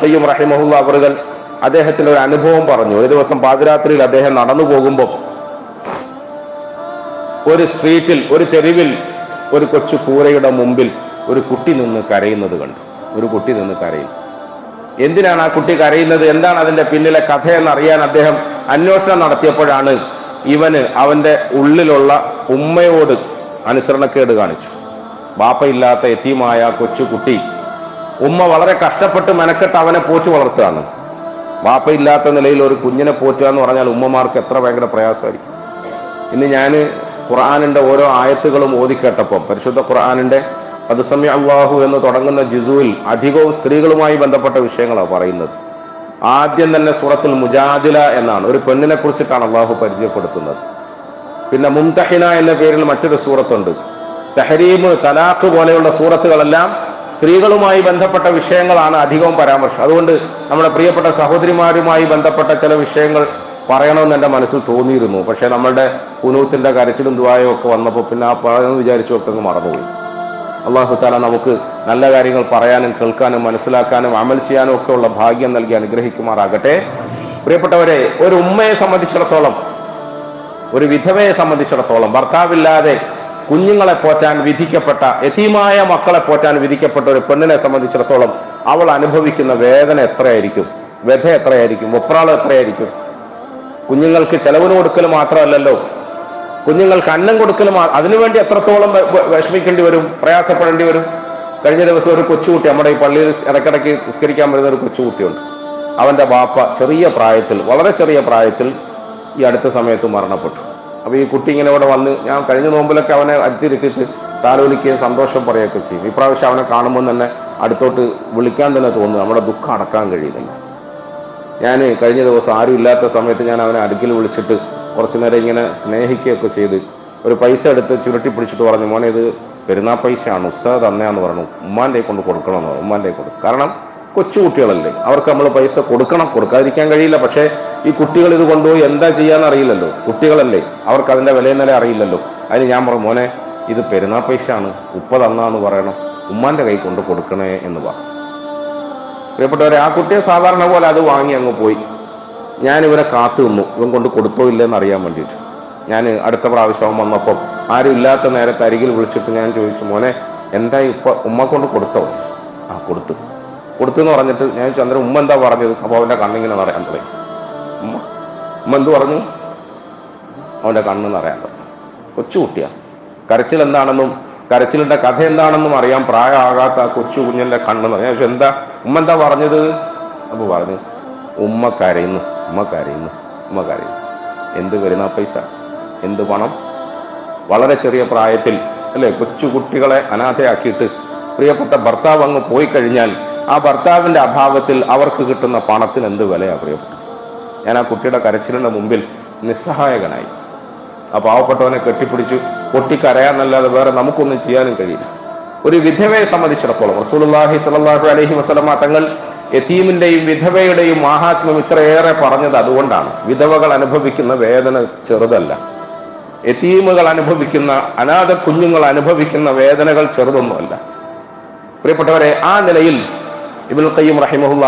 ഖയ്യും റഹിമഹുല്ല അവറുകൾ അദ്ദേഹത്തിന്റെ ഒരു അനുഭവം പറഞ്ഞു. ഒരു ദിവസം പാതിരാത്രിയിൽ അദ്ദേഹം നടന്നു പോകുമ്പോൾ ഒരു സ്ട്രീറ്റിൽ ഒരു തെരുവിൽ ഒരു കൊച്ചു കൂരയുടെ മുമ്പിൽ ഒരു കുട്ടി നിന്ന് കരയുന്നത് കണ്ടു. ഒരു കുട്ടി നിന്ന് കരയും എന്തിനാണ് ആ കുട്ടി കരയുന്നത്? എന്താണ് അതിന്റെ പിന്നിലെ കഥയെന്ന് അറിയാൻ അദ്ദേഹം അന്വേഷണം നടത്തിയപ്പോഴാണ് ഇവന് അവന്റെ ഉള്ളിലുള്ള ഉമ്മയോട് അനുസരണക്കേട് കാണിച്ചു. ബാപ്പയില്ലാത്ത എത്തിയുമായ കൊച്ചു കുട്ടി ഉമ്മ വളരെ കഷ്ടപ്പെട്ട് മെനക്കെട്ട് അവനെ പോറ്റു വളർത്തുകയാണ്. വാപ്പയില്ലാത്ത നിലയിൽ ഒരു കുഞ്ഞിനെ പോറ്റുക എന്ന് പറഞ്ഞാൽ ഉമ്മമാർക്ക് എത്ര ഭയങ്കര പ്രയാസമായിരിക്കും. ഇന്ന് ഞാൻ ഖുർആാനിന്റെ ഓരോ ആയത്തുകളും ഓതിക്കേട്ടപ്പം പരിശുദ്ധ ഖുർആാനിന്റെ പദസമ്യ അള്ളാഹു എന്ന് തുടങ്ങുന്ന ജിസുവിൽ അധികവും സ്ത്രീകളുമായി ബന്ധപ്പെട്ട വിഷയങ്ങളാണ് പറയുന്നത്. ആദ്യം തന്നെ സൂറത്തുൽ മുജാദില എന്നാണ്. ഒരു പെണ്ണിനെ കുറിച്ചിട്ടാണ് അള്ളാഹു പരിചയപ്പെടുത്തുന്നത്. പിന്നെ മുംതഹിന എന്ന പേരിൽ മറ്റൊരു സൂറത്തുണ്ട്. തെഹരീമ് തലാഖ് പോലെയുള്ള സൂറത്തുകളെല്ലാം സ്ത്രീകളുമായി ബന്ധപ്പെട്ട വിഷയങ്ങളാണ് അധികവും പരാമർശം. അതുകൊണ്ട് നമ്മുടെ പ്രിയപ്പെട്ട സഹോദരിമാരുമായി ബന്ധപ്പെട്ട ചില വിഷയങ്ങൾ പറയണമെന്ന് എന്റെ മനസ്സിൽ തോന്നിയിരുന്നു. പക്ഷേ നമ്മളുടെ കുനൂത്തിന്റെ കരച്ചിലും ദുവായും ഒക്കെ വന്നപ്പോൾ പിന്നെ ആ പറയുന്നത് വിചാരിച്ചു ഒക്കെ അങ്ങ് മറന്നുപോയി. അള്ളാഹു താല നമുക്ക് നല്ല കാര്യങ്ങൾ പറയാനും കേൾക്കാനും മനസ്സിലാക്കാനും അമൽ ചെയ്യാനും ഒക്കെ ഉള്ള ഭാഗ്യം നൽകി അനുഗ്രഹിക്കുമാറാകട്ടെ. പ്രിയപ്പെട്ടവരെ ഒരു ഉമ്മയെ സംബന്ധിച്ചിടത്തോളം ഒരു വിധവയെ സംബന്ധിച്ചിടത്തോളം ഭർത്താവില്ലാതെ കുഞ്ഞുങ്ങളെ പോറ്റാൻ വിധിക്കപ്പെട്ട യതീമായ മക്കളെ പോറ്റാൻ വിധിക്കപ്പെട്ട ഒരു പെണ്ണിനെ സംബന്ധിച്ചിടത്തോളം അവൾ അനുഭവിക്കുന്ന വേദന എത്രയായിരിക്കും? വ്യഥ എത്രയായിരിക്കും? ഒപ്രാളം എത്രയായിരിക്കും? കുഞ്ഞുങ്ങൾക്ക് ചെലവിന് കൊടുക്കൽ മാത്രമല്ലല്ലോ. കുഞ്ഞുങ്ങൾക്ക് അന്നം കൊടുക്കൽ അതിനുവേണ്ടി എത്രത്തോളം വിഷമിക്കേണ്ടി വരും? പ്രയാസപ്പെടേണ്ടി വരും? കഴിഞ്ഞ ദിവസം ഒരു കൊച്ചുകുട്ടി നമ്മുടെ ഈ പള്ളിയിൽ ഇടയ്ക്കിടയ്ക്ക് നിസ്കരിക്കാൻ വരുന്ന ഒരു കൊച്ചുകുട്ടിയുണ്ട്. അവന്റെ ബാപ്പ ചെറിയ പ്രായത്തിൽ വളരെ ചെറിയ പ്രായത്തിൽ ഈ അടുത്ത സമയത്ത് മരണപ്പെട്ടു. അപ്പൊ ഈ കുട്ടി ഇങ്ങനെ ഇവിടെ വന്ന് ഞാൻ കഴിഞ്ഞ നോമ്പിലൊക്കെ അവനെ അടുത്തിരുത്തിയിട്ട് താലോലിക്കുകയും സന്തോഷം പറയുകയൊക്കെ ചെയ്യും. ഇപ്രാവശ്യം അവനെ കാണുമ്പോൾ തന്നെ അടുത്തോട്ട് വിളിക്കാൻ തന്നെ തോന്നുന്നു. നമ്മുടെ ദുഃഖം അടക്കാൻ കഴിയുന്നില്ല. ഞാൻ കഴിഞ്ഞ ദിവസം ആരും ഇല്ലാത്ത സമയത്ത് ഞാൻ അവനെ അടുക്കിൽ വിളിച്ചിട്ട് കുറച്ച് നേരം ഇങ്ങനെ സ്നേഹിക്കുകയൊക്കെ ചെയ്ത് ഒരു പൈസ എടുത്ത് ചുരുട്ടി പിടിച്ചിട്ട് പറഞ്ഞു മോനെ ഇത് പെരുന്നാ പൈസയാണ്. ഉസ്താദ് തന്നെയാന്ന് പറഞ്ഞു. ഉമ്മാന്റെ കൊണ്ട് കൊടുക്കണമെന്ന് പറഞ്ഞു. ഉമ്മാന്റെ കൊടുക്കും കാരണം കൊച്ചു കുട്ടികളല്ലേ അവർക്ക് നമ്മൾ പൈസ കൊടുക്കണം. കൊടുക്കാതിരിക്കാൻ കഴിയില്ല. പക്ഷേ ഈ കുട്ടികൾ ഇത് കൊണ്ടുപോയി എന്താ ചെയ്യാന്ന് അറിയില്ലല്ലോ. കുട്ടികളല്ലേ? അവർക്ക് അതിന്റെ വിലയെന്നലെ അറിയില്ലല്ലോ. അതിന് ഞാൻ പറഞ്ഞു മോനെ ഇത് പെരുന്നാ ആണ് ഉപ്പ തന്നാന്ന് പറയണം. ഉമ്മാന്റെ കൈ കൊണ്ട് കൊടുക്കണേ എന്ന് പറഞ്ഞു. പ്രിയപ്പെട്ടവരെ ആ കുട്ടിയെ സാധാരണ പോലെ അത് വാങ്ങി അങ്ങ് പോയി. ഞാൻ ഇവരെ കാത്തു നിന്നു. ഇവൻ കൊണ്ട് കൊടുത്തോ ഇല്ലെന്ന് അറിയാൻ വേണ്ടിയിട്ട്. ഞാൻ അടുത്ത പ്രാവശ്യം വന്നപ്പം ആരും ഇല്ലാത്ത നേരത്തെ അരികിൽ വിളിച്ചിട്ട് ഞാൻ ചോദിച്ചു മോനെ എന്തായി ഉപ്പ ഉമ്മ കൊണ്ട് കൊടുത്തോ? ആ കൊടുത്തു. കൊടുത്തു എന്ന് പറഞ്ഞിട്ട് ഞാൻ ചന്ദ്രൻ ഉമ്മ എന്താ പറഞ്ഞത്? അപ്പോൾ അവന്റെ കണ്ണിങ്ങനെ നിറയാൻ തുടങ്ങി. ഉമ്മ? ഉമ്മ എന്ത് പറഞ്ഞു? അവന്റെ കണ്ണ് നിറയാൻ തുടങ്ങി. കൊച്ചുകുട്ടിയാ കരച്ചിൽ എന്താണെന്നും കരച്ചിലിന്റെ കഥ എന്താണെന്നും അറിയാൻ പ്രായമാകാത്ത ആ കൊച്ചു കുഞ്ഞിന്റെ കണ്ണ് നിറഞ്ഞു. പക്ഷെ എന്താ? ഉമ്മ എന്താ പറഞ്ഞത്? അപ്പൊ പറഞ്ഞു ഉമ്മ കരയുന്നു ഉമ്മ കരയുന്നു ഉമ്മ കരയുന്നു. എന്ത് വരുന്ന പൈസ? എന്ത് പണം? വളരെ ചെറിയ പ്രായത്തിൽ അല്ലേ കൊച്ചു കുട്ടികളെ അനാഥയാക്കിയിട്ട് പ്രിയപ്പെട്ട ഭർത്താവ് അങ്ങ് പോയി കഴിഞ്ഞാൽ ആ ഭർത്താവിന്റെ അഭാവത്തിൽ അവർക്ക് കിട്ടുന്ന പണത്തിന് എന്ത് വിലയാണ് പ്രിയപ്പെട്ടത് ഞാൻ ആ കുട്ടിയുടെ കരച്ചിലിന്റെ മുമ്പിൽ നിസ്സഹായകനായി. ആ പാവപ്പെട്ടവനെ കെട്ടിപ്പിടിച്ചു പൊട്ടിക്കരയാന്നല്ലാതെ വേറെ നമുക്കൊന്നും ചെയ്യാനും കഴിയില്ല. ഒരു വിധവയെ സംബന്ധിച്ചിടത്തോളം റസൂലുള്ളാഹി സ്വല്ലല്ലാഹു അലൈഹി വസല്ലമ തങ്ങൾ യതീമിന്റെയും വിധവയുടെയും മാഹാത്മ്യം ഇത്രയേറെ പറഞ്ഞത് അതുകൊണ്ടാണ്. വിധവകൾ അനുഭവിക്കുന്ന വേദന ചെറുതല്ല. യതീമുകൾ അനുഭവിക്കുന്ന അനാഥ കുഞ്ഞുങ്ങൾ അനുഭവിക്കുന്ന വേദനകൾ ചെറുതൊന്നുമല്ല. പ്രിയപ്പെട്ടവരെ ആ നിലയിൽ ഇബുൽ ഖയ്യിം റഹിമഹുല്ല